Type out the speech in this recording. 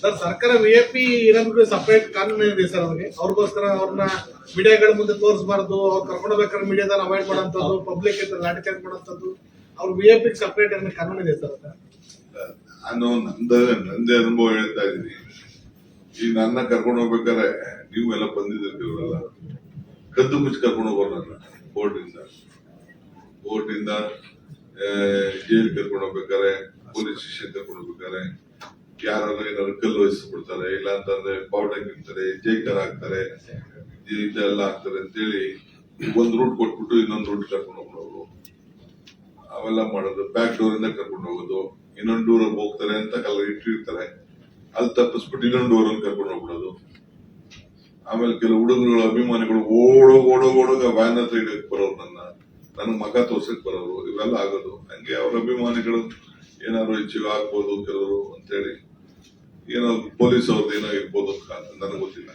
Sir, ಸರ್ಕಾರ V A P ಇರೋದಕ್ಕೆ separate ಕಾನೂನು ಇದೆ ಸರ್ ಅವ್ರಿಗೆ? ಅವ್ರಿಗೋಸ್ಕರ ಅವ್ರನ್ನ ಮೀಡಿಯಾಗಳ ಮುಂದೆ ತೋರಿಸಬಾರ್ದು, ಅವ್ರು ಕರ್ಕೊಂಡು ಹೋಗ್ಬೇಕಾದ್ರೆ ಅವಾಯ್ಡ್ ಮಾಡೋಂಥದ್ದು ಪಬ್ಲಿಕ್ ಲಾಠಿ ಚಾರ್ಜ್ ಮಾಡೋಂಥದ್ದು ಅವ್ರು ವಿ ಎ ಪಿ ಸಪ್ರೇಟ್ ಅನ್ನೋ ಕಾನೂನು ಇದೆ ಸರ್ ನಾನು ನಂದ, ನಂದೇ ಅನುಭವ ಹೇಳ್ತಾ ಇದ್ದೀನಿ. ಈಗ ನನ್ನ ಕರ್ಕೊಂಡು ಹೋಗ್ಬೇಕಾದ್ರೆ ನೀವೆಲ್ಲ ಬಂದಿದ್ದೀರಲ್ಲ ಕದ್ದು ಮುಚ್ಚಿ ಕರ್ಕೊಂಡು ಹೋಗೋರು ನನ್ನ, ಕೋರ್ಟಿಂದ. ಕೋರ್ಟಿಂದ ಜೈಲ್ ಕರ್ಕೊಂಡು ಹೋಗ್ಬೇಕಾರೆ ಪೊಲೀಸ್ ಸ್ಟೇಷನ್ ಕರ್ಕೊಂಡು ಹೋಗ್ಬೇಕಾದ್ರೆ ಯಾರಾದ್ರೂ ಏನಾದ್ರು ಕಲ್ಲು ವಹಿಸ್ಬಿಡ್ತಾರೆ ಇಲ್ಲ ಅಂತಂದ್ರೆ ಪೌಡರ್ ಕಿಡ್ತಾರೆ ಜೈಕರ್ ಹಾಕ್ತಾರೆ ಇದೆಲ್ಲ ಹಾಕ್ತಾರೆ ಅಂತೇಳಿ ಒಂದ್ ರೂಟ್ ಕೊಟ್ಬಿಟ್ಟು ಇನ್ನೊಂದ್ ರೂಟ್ ಕರ್ಕೊಂಡು ಹೋಗೋರು ಅವೆಲ್ಲ ಮಾಡೋದು ಬ್ಯಾಕ್ ಡೋರ್ ಇಂದ ಕರ್ಕೊಂಡು ಹೋಗೋದು, ಇನ್ನೊಂದು ಡೋರ್ ಹೋಗ್ತಾರೆ ಅಂತ ಕಲರ್ ಇಟ್ಟಿರ್ತಾರೆ. ಅಲ್ಲಿ ತಪ್ಪಿಸ್ಬಿಟ್ಟು ಇನ್ನೊಂದು ಡೋರ್ ಅಲ್ಲಿ ಕರ್ಕೊಂಡು ಹೋಗ್ಬಿಡೋದು. ಆಮೇಲೆ ಕೆಲವು ಹುಡುಗರುಗಳ, ಅಭಿಮಾನಿಗಳು ಓಡೋ ಓಡೋ ಓಡೋಗ ವ್ಯಾನ್ ಹತ್ರ ಇಡಕ್ ಬರೋರು ನನ್ನ ನನಗ್ ಮಗ ತೋರ್ಸಕ್ ಬರೋರು, ಇವೆಲ್ಲ ಆಗೋದು. ಹಂಗೆ ಅವ್ರ ಅಭಿಮಾನಿಗಳು ಏನಾದ್ರು ಹೆಚ್ಚಿಗೆ ಆಗ್ಬೋದು ಕೆಲವರು ಅಂತೇಳಿ ಏನೋ ಪೊಲೀಸ್ ಅವ್ರದ್ದು ಏನೋ ಇರ್ಬೋದು ಅಂತ ನನಗೆ ಗೊತ್ತಿಲ್ಲ.